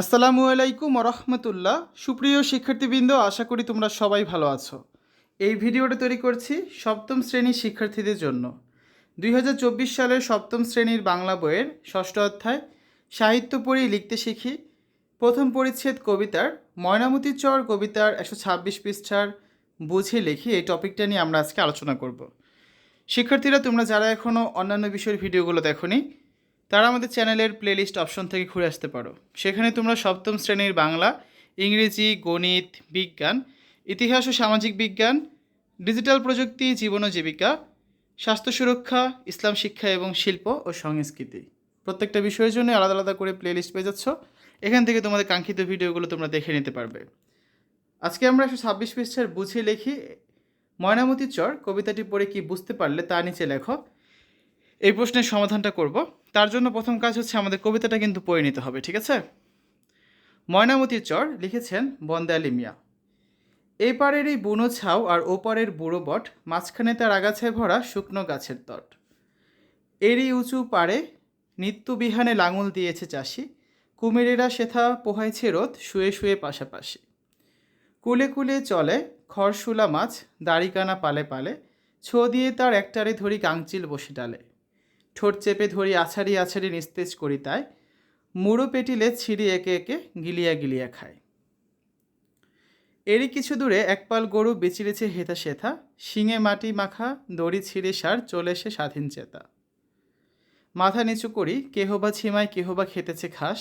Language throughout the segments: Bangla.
আসসালামু আলাইকুম রহমতুল্লাহ। সুপ্রিয় শিক্ষার্থীবৃন্দ, আশা করি তোমরা সবাই ভালো আছো। এই ভিডিওটা তৈরি করছি সপ্তম শ্রেণির শিক্ষার্থীদের জন্য। দুই হাজার চব্বিশ সালের সপ্তম শ্রেণির বাংলা বইয়ের ষষ্ঠ অধ্যায়, সাহিত্য পড়ি লিখতে শিখি। প্রথম পরিচ্ছেদ কবিতার ময়নামতি চর কবিতার একশো ছাব্বিশ পৃষ্ঠার বুঝে লিখি এই টপিকটা নিয়ে আমরা আজকে আলোচনা করব। শিক্ষার্থীরা, তোমরা যারা এখনও অন্যান্য বিষয়ের ভিডিওগুলো দেখোনি তারা আমাদের চ্যানেলের প্লেলিস্ট অপশন থেকে ঘুরে আসতে পারো। সেখানে তোমরা সপ্তম শ্রেণির বাংলা, ইংরেজি, গণিত, বিজ্ঞান, ইতিহাস ও সামাজিক বিজ্ঞান, ডিজিটাল প্রযুক্তি, জীবন ও জীবিকা, স্বাস্থ্য সুরক্ষা, ইসলাম শিক্ষা এবং শিল্প ও সংস্কৃতি। প্রত্যেকটা বিষয়ের জন্য আলাদা আলাদা করে প্লেলিস্ট পেয়ে যাচ্ছ। এখান থেকে তোমাদের কাঙ্ক্ষিত ভিডিওগুলো তোমরা দেখে নিতে পারবে। আজকে আমরা একশো ছাব্বিশ পৃষ্ঠার বুঝে লিখি, ময়নামতি চর, কবিতাটি পড়ে কি বুঝতে পারলে তা নিচে লেখো। এই প্রশ্নের সমাধানটা করব। তার জন্য প্রথম কাজ হচ্ছে আমাদের কবিতাটা কিন্তু পড়ে নিতে হবে, ঠিক আছে? ময়নামতির চর লিখেছেন বন্দালি মিয়া এই পাড়ের এই বুনো ছাউ আর ওপারের বুড়ো বট, মাঝখানে তার আগাছায় ভরা শুকনো গাছের তট। এরই উঁচু পাড়ে নিত্যবিহানে লাঙল দিয়েছে চাষি। কুমিরেরা সেথা পোহাইছে রোদ, শুয়ে শুয়ে পাশাপাশি। কুলে কুলে চলে খড়শুলা মাছ, দাড়িকানা পালে পালে। ছো দিয়ে তার একটারে ধরি গাংচিল বসে ডালে। ঠোঁট চেপে ধরি আছাড়ি আছাড়ি নিস্তেজ করি তাই, মুড়ো পেটিলে ছিঁড়ি একে একে গিলিয়া গিলিয়া খায় এরই কিছু দূরে একপাল গরু বেচিরেছে হেথা সেথা, শিঙে মাটি মাখা, দড়ি ছিঁড়ে সার চলে এসে স্বাধীন চেতা। মাথা নিচু করি কেহ বা ছিমায় কেহ বা খেতেছে ঘাস,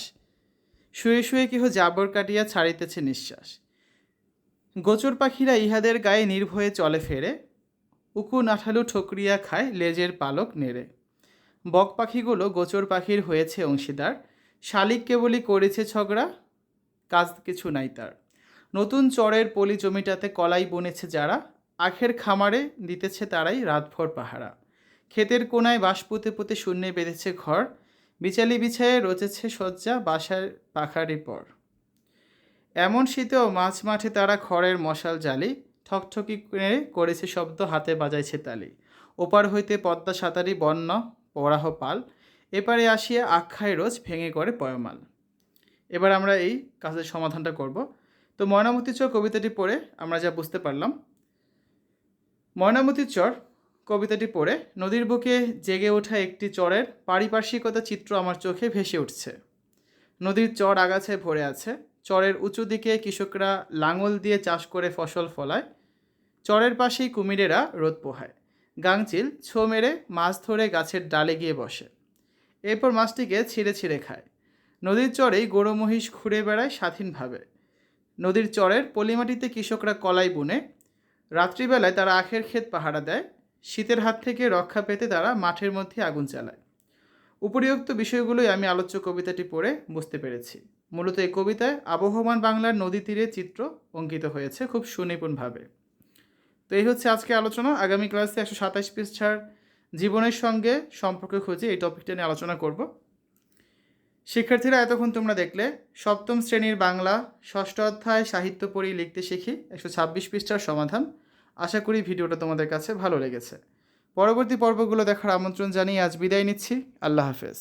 শুয়ে শুয়ে কেহ জাবর কাটিয়া ছাড়িতেছে নিঃশ্বাস। গোচর পাখিরা ইহাদের গায়ে নির্ভয়ে চলে ফেরে উকু নাঠালু ঠকরিয়া খায় লেজের পালক নেড়ে। বক পাখিগুলো গোচর পাখির হয়েছে অংশীদার। শালিক কেবলই করেছে ছগড়া কাজ কিছু নাই তার। নতুন চরের পলি জমিটাতে কলাই বনেছে যারা, আখের খামারে দিতেছে তারাই রাতভর পাহারা। ক্ষেতের কোনায় বাঁশ পুঁতে পুঁতে শূন্যে বেঁধেছে ঘর, বিচালি বিছায়ে রচেছে শয্যা বাসার পাখারি পর। এমন শীতেও মাছ মাঠে তারা খড়ের মশাল জ্বালি ঠকঠকি করে করেছে শব্দ হাতে বাজাইছে তালি। ওপার হইতে পদ্মা সাঁতারি বন্যা পরাহ পাল এপারে আসিয়া আখ্যায় রোজ ভেঙে করে পয়মাল। এবার আমরা এই কাজের সমাধানটা করব। তো ময়নামতি চর কবিতাটি পড়ে আমরা যা বুঝতে পারলাম। ময়নামতি চর কবিতাটি পড়ে, নদীর বুকে জেগে ওঠা একটি চরের পারিপার্শ্বিকতা চিত্র আমার চোখে ভেসে উঠছে। নদীর চর আগাছায় ভরে আছে। চরের উঁচু দিকে কৃষকরা লাঙল দিয়ে চাষ করে ফসল ফলায়। চরের পাশেই কুমিরেরা রোদ পোহায়। গাংচিল ছো মেরে মাছ ধরে গাছের ডালে গিয়ে বসে। এরপর মাছটিকে ছিঁড়ে ছিঁড়ে খায়। নদীর চরেই গরু মহিষ ঘুরে বেড়ায় স্বাধীনভাবে। নদীর চরের পলিমাটিতে কৃষকরা কলাই বুনে, রাত্রিবেলায় তারা আখের ক্ষেত পাহারা দেয়, শীতের হাত থেকে রক্ষা পেতে তারা মাঠের মধ্যে আগুন চালায়। উপরিউক্ত বিষয়গুলোই আমি আলোচ্য কবিতাটি পড়ে বুঝতে পেরেছি। মূলত এই কবিতায় আবহমান বাংলার নদী তীরে চিত্র অঙ্কিত হয়েছে খুব সুনিপুণভাবে। তো এই হচ্ছে আজকে আলোচনা। আগামী ক্লাসে একশো সাতাশ পৃষ্ঠার জীবনের সঙ্গে সম্পর্ক খুঁজে এই টপিকটা নিয়ে আলোচনা করব। শিক্ষার্থীরা, এতক্ষণ তোমরা দেখলে সপ্তম শ্রেণির বাংলা ষষ্ঠ অধ্যায় সাহিত্য পড়ি লিখতে শিখি একশো ছাব্বিশ পৃষ্ঠার সমাধান। আশা করি ভিডিওটা তোমাদের কাছে ভালো লেগেছে। পরবর্তী পর্বগুলো দেখার আমন্ত্রণ জানিয়ে আজ বিদায় নিচ্ছি। আল্লাহ হাফেজ।